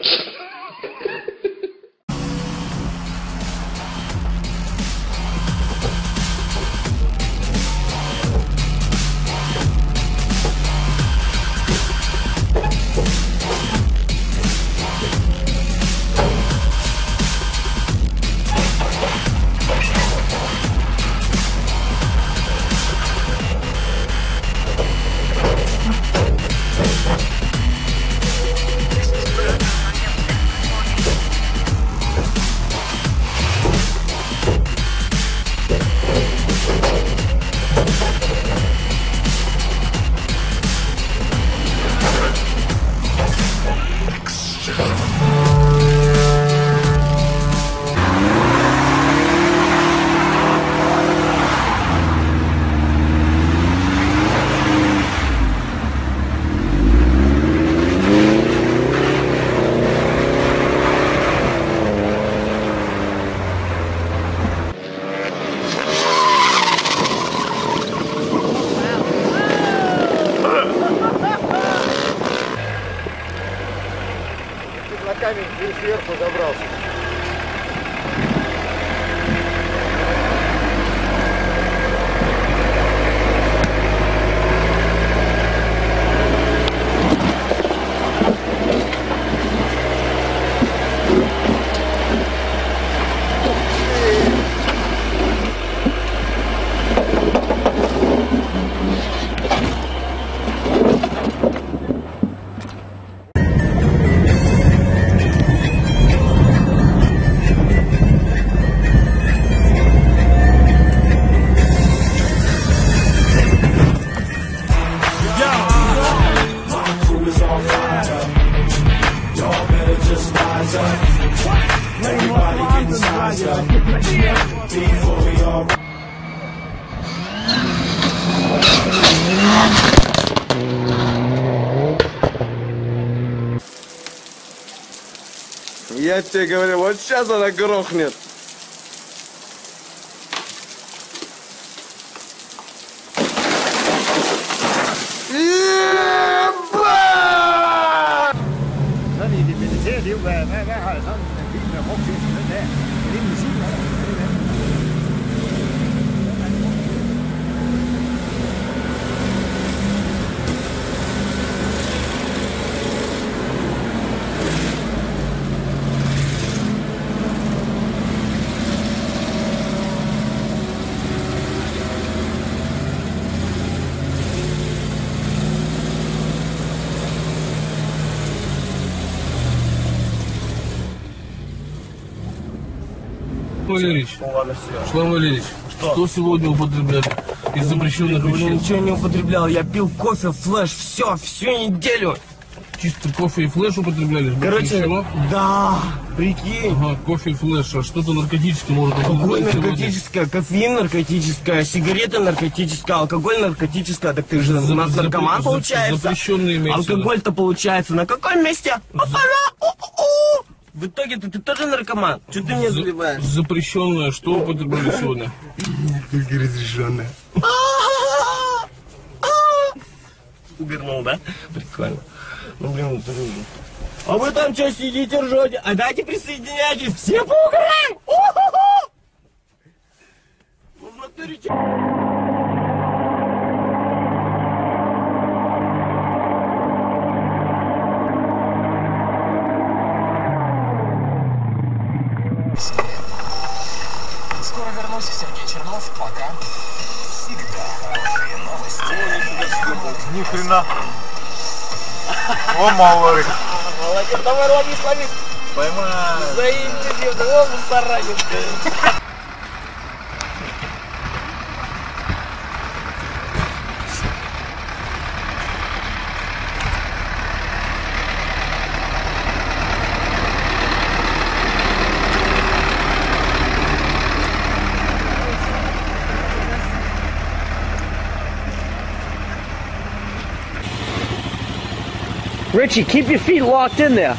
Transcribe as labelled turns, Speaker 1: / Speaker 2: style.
Speaker 1: you сверху забрался. Я тебе говорю, вот сейчас она грохнет.
Speaker 2: Валерьевич, Шлам Валерьевич, что? сегодня употребляли из запрещенных веществ?
Speaker 3: ничего не употреблял. Я пил кофе, флеш, все, всю неделю.
Speaker 2: Чисто кофе и флеш употребляли?
Speaker 3: Короче,
Speaker 2: ничего?
Speaker 3: да, прикинь.
Speaker 2: Ага, кофе и флеш, а что-то наркотическое может
Speaker 3: Какое
Speaker 2: употреблять сегодня?
Speaker 3: наркотическое? Кофеин наркотическое, сигарета наркотическая, алкоголь наркотическое. Так ты же у нас
Speaker 2: За-
Speaker 3: наркоман
Speaker 2: за-
Speaker 3: получается.
Speaker 2: запрещенные.
Speaker 3: Алкоголь-то получается на каком месте? Опа-на! В итоге-то ты тоже наркоман. Что ты мне
Speaker 2: За-
Speaker 3: заливаешь?
Speaker 2: Запрещенное, что употребляли сегодня?
Speaker 3: разрешенное. Угорнул, да? Прикольно. Ну, блин, это же- А вы там что сидите, ржете? А дайте присоединяйтесь, все поугараем! У-ху-ху! Ну, в натуре
Speaker 4: Чернов. Пока. Всегда хорошие новости.
Speaker 5: Ни хрена. О, малый.
Speaker 3: Молодец, давай ловись, ловись!
Speaker 5: Поймай.
Speaker 3: Он саранец.
Speaker 6: Richie, keep your feet locked in there.